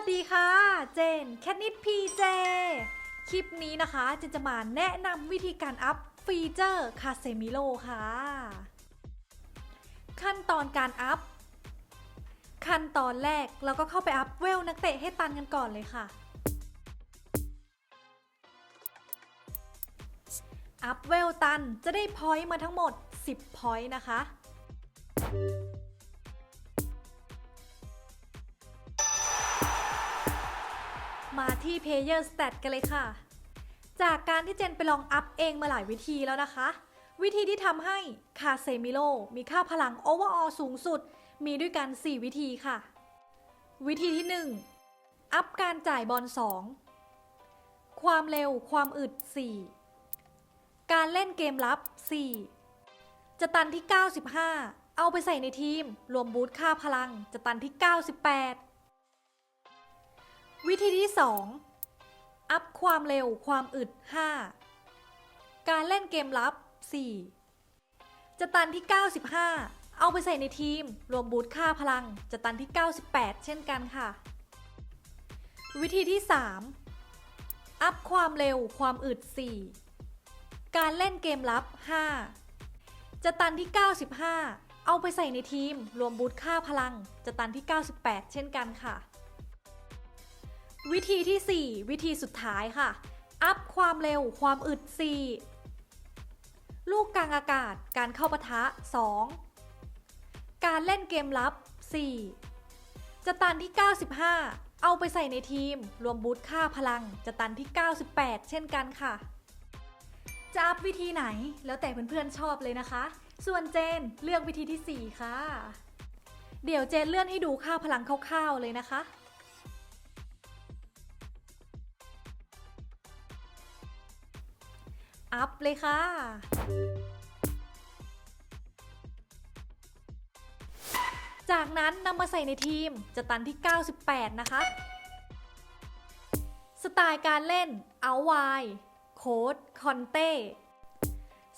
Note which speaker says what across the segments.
Speaker 1: วัสดีค่ะ เจนแคทนิดพีเจ คลิปนี้นะคะเจนจะมาแนะนำวิธีการอัพฟีเจอร์คาเซมิโลค่ะ ขั้นตอนการอัพ ขั้นตอนแรกเราก็เข้าไปอัพเวลนักเตะให้ตันกันก่อนเลยค่ะ อัพเวลตันจะได้พอยต์มาทั้งหมด 10พอยต์นะคะ มาที่ Player Stat กันเลยค่ะ จากการที่เจนไปลองอัพเองมาหลายวิธีแล้วนะคะ วิธีที่ทำให้คาเซมิโลมีค่าพลัง Overall สูงสุด มีด้วยกัน 4 วิธีค่ะ วิธีที่ 1 อัพการจ่ายบอล 2 ความเร็วความอึด 4 การเล่นเกมลับ 4 จะตันที่ 95 เอาไปใส่ในทีม รวมบูทค่าพลังจะตันที่ 98 วิธีที่ 2 อัพความเร็วความอึด 5 การเล่นเกมลับ 4 จะตันที่ 95 เอาไปใส่ในทีม รวมบูทค่าพลัง จะตันที่ 98 เช่นกันค่ะ วิธีที่ 3 อัพความเร็วความอึด 4 การเล่นเกมลับ 5 จะตันที่ 95 เอาไปใส่ในทีม รวมบูทค่าพลัง จะตันที่ 98 เช่นกันค่ะ วิธีที่ 4 วิธีสุดท้ายค่ะ อัพความเร็วความอึด 4 ลูกกลางอากาศการเข้าปะทะ 2 การเล่นเกมลับ 4 จะตันที่ 95 เอาไปใส่ในทีม รวมบูทค่าพลัง จะตันที่ 98 เช่นกันค่ะ จะอัพวิธีไหนแล้วแต่เพื่อนๆชอบเลยนะคะ ส่วนเจนเลือกวิธีที่ 4 ค่ะ เดี๋ยวเจนเลื่อนให้ดูค่าพลังคร่าวๆเลยนะคะ อัพเลยค่ะจากนั้นนำมาใส่ในทีมจะตันที่ 98 นะคะ สไตล์การเล่น เอาไวโค้ดคอนเต้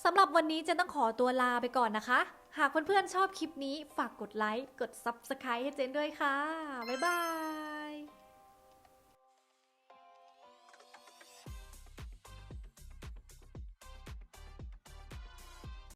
Speaker 1: สำหรับวันนี้เจะต้องขอตัวลาไปก่อนนะคะ หากเพื่อนๆชอบคลิปนี้ฝากกดไลค์ กด Subscribe ให้เจนด้วยค่ะ บ๊ายบาย